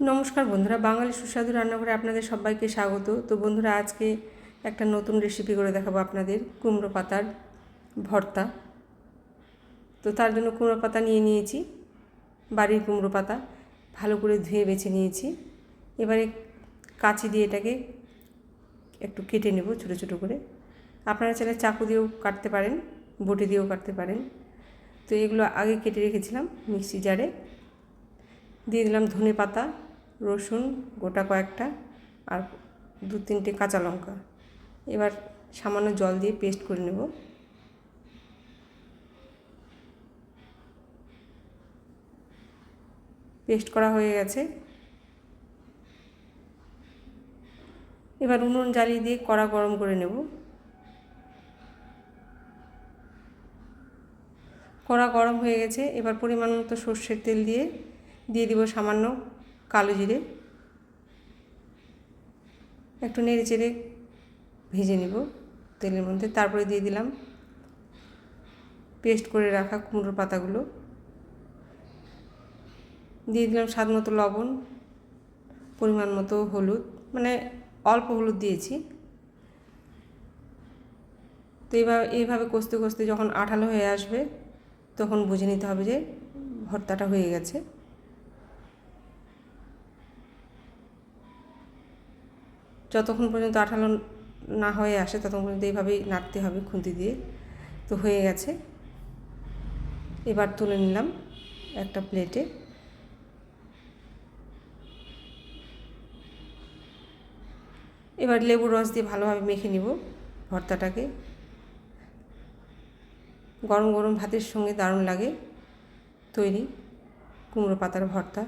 নমস্কার বন্ধুরা, বাঙালি সুস্বাদু রান্নাঘরে আপনাদের সবাইকে স্বাগত। তো বন্ধুরা, আজকে একটা নতুন রেসিপি করে দেখাবো আপনাদের, কুমড়ো পাতার ভর্তা। তো তার জন্য কুমড়ো পাতা নিয়ে নিয়েছি, বাড়ির কুমড়ো পাতা, ভালো করে ধুয়ে বেছে নিয়েছি। এবারে কাঁচি দিয়ে এটাকে একটু কেটে নেব ছোটো ছোটো করে। আপনারা চাইলে চাকু দিয়েও কাটতে পারেন, বটি দিয়েও কাটতে পারেন। তো এগুলো আগে কেটে রেখেছিলাম মিক্সি জারে। দিয়ে দিলাম ধনে পাতা রসুন, গোটা কয়েকটা আর দু তিনটে কাঁচা লঙ্কা। এবার সামান্য জল দিয়ে পেস্ট করে নেব। পেস্ট করা হয়ে গেছে। এবার উনুন জ্বালিয়ে দিয়ে কড়া গরম করে নেব। কড়া গরম হয়ে গেছে। এবার পরিমাণ মতো সর্ষের তেল দিয়ে দিয়ে দিব সামান্য কালো জিরে, একটু নেড়ে চেড়ে ভেজে নিব তেলের মধ্যে। তারপরে দিয়ে দিলাম পেস্ট করে রাখা কুমড়োর পাতাগুলো। দিয়ে দিলাম স্বাদ মতো লবণ, পরিমাণ মতো হলুদ মানে অল্প হলুদ দিয়েছি। তো এইভাবে এইভাবে কষতে কষতে যখন আঠালো হয়ে আসবে, তখন বুঝে নিতে হবে যে ভর্তাটা হয়ে গেছে। যতক্ষণ পর্যন্ত আঠালো না হয়ে আসে, ততক্ষণ পর্যন্ত এইভাবেই নাড়তে হবে খুন্তি দিয়ে। তো হয়ে গেছে। এবার তুলে নিলাম একটা প্লেটে এবার লেবুর রস দিয়ে ভালোভাবে মেখে নিব ভর্তাটাকে। গরম গরম ভাতের সঙ্গে দারুণ লাগে তৈরি কুমড়ো পাতার ভর্তা।